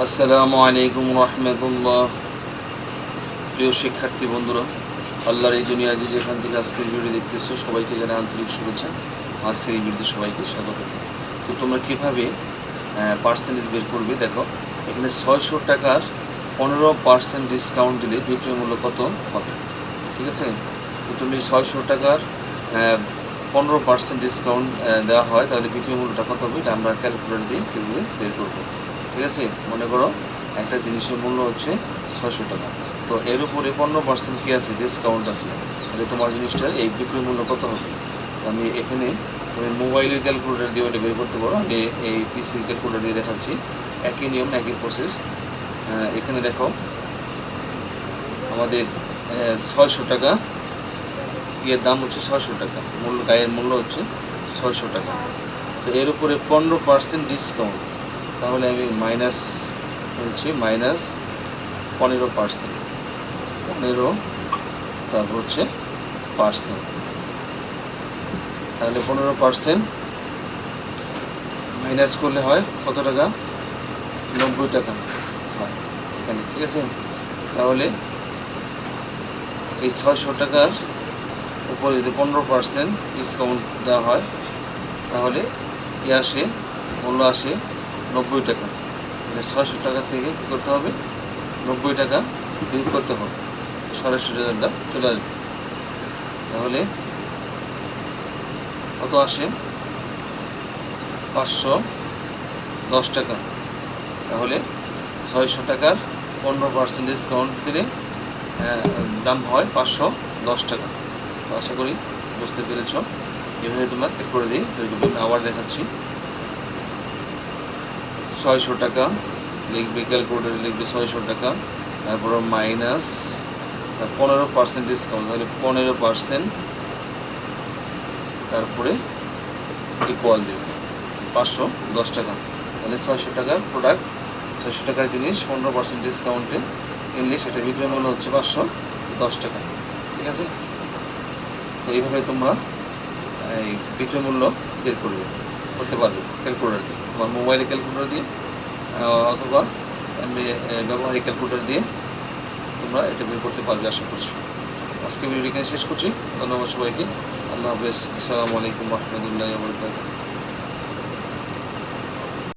আসসালামু আলাইকুম রহমতুল্লাহ। প্রিয় শিক্ষার্থী বন্ধুরা, আল্লাহর এই দুনিয়া যে যেখান থেকে আজকের ভিডিও দেখতেছো, সবাইকে জানাই আন্তরিক শুভেচ্ছা। আজকের এই ভিডিওতে সবাইকে স্বাগত। তো তোমরা কীভাবে পার্সেন্টেজ বের করবে দেখো, এখানে ছয়শো টাকার পনেরো পার্সেন্ট ডিসকাউন্ট দিলে বিক্রয় মূল্য কত হবে, ঠিক আছে? তো তুমি ছয়শো টাকার পনেরো পার্সেন্ট ডিসকাউন্ট দেওয়া হয়, তাহলে বিক্রয় মূল্যটা কত হবে, এটা আমরা ক্যালকুলেটর দিয়ে কীভাবে বের করব। ঠিক আছে? মনে করো একটা জিনিসের মূল্য হচ্ছে ছয়শো টাকা। তো এর উপরে পনেরো পার্সেন্ট কী আছে? ডিসকাউন্ট আছে। তাহলে তোমার জিনিসটার এই বিক্রয় মূল্য কত হবে? আমি এখানে তুমি মোবাইলের ক্যালকুলেটর দিয়ে ওটা বের করতে পারো। আমি এই পিসি ক্যালকুলেটর দিয়ে দেখাচ্ছি। একই নিয়ম, একই প্রসেস এখানে দেখো, আমাদের ছয়শো টাকা। ইয়ের দাম হচ্ছে ছয়শো টাকা। মূল্য গায়ের মূল্য হচ্ছে ছয়শো টাকা। তো এর উপরে পনেরো পার্সেন্ট ডিসকাউন্ট তাহলে আমি মাইনাস বলছি মাইনাস পনেরো পার্সেন্ট পনেরো, তারপর হচ্ছে পার্সেন্ট তাহলে পনেরো পার্সেন্ট মাইনাস করলে হয় কত টাকা? নব্বই টাকা। হয়, এখানে, ঠিক আছে? তাহলে এই ছয়শো টাকার উপরে যদি পনেরো পার্সেন্ট ডিসকাউন্ট দেওয়া হয়, তাহলে ই আসে মূল্য আসে নব্বই টাকা। মানে ছয়শো টাকা থেকে কী করতে হবে? নব্বই টাকা বিয়োগ করতে হবে। সরাসরি রেজাল্টটা চলে আসবে। তাহলে কত আসে? পাঁচশো দশ টাকা। তাহলে ছয়শো টাকার পনেরো পার্সেন্ট ডিসকাউন্ট দিলে আহ, দাম হয় পাঁচশো দশ টাকা। আশা করি বুঝতে পেরেছ। এভাবে তোমরা ঠিক করে দিই আবার দেখাচ্ছি। ছয়শো টাকা, লিখবে ক্যালকুলেটারে লিখবে ছয়শো টাকা তারপর মাইনাস পনেরো পার্সেন্ট ডিসকাউন্ট তাহলে পনেরো পার্সেন্ট তারপরে ইকুয়াল দেবে, পাঁচশো দশ টাকা। তাহলে ছয়শো টাকার প্রোডাক্ট ছয়শো টাকার জিনিস, পনেরো পার্সেন্ট ডিসকাউন্টে কিনলে সেটা বিক্রয় মূল্য হচ্ছে পাঁচশো দশ টাকা, ঠিক আছে? তো এইভাবে তোমরা, এই বিক্রয় মূল্য বের করবে। করতে পারবে ক্যালকুলেটার দিয়ে, তোমার মোবাইলে ক্যালকুলেটার দিয়ে অথবা এমনি ব্যবহারিক ক্যালকুলেটার দিয়ে তোমরা এটা বের করতে পারবে, আশা করছি। আজকে ভিডিও এখানে শেষ করছি। ধন্যবাদ সবাইকে। আল্লাহ হাফেজ। আসসালামু আলাইকুম রহমতুল্লাহ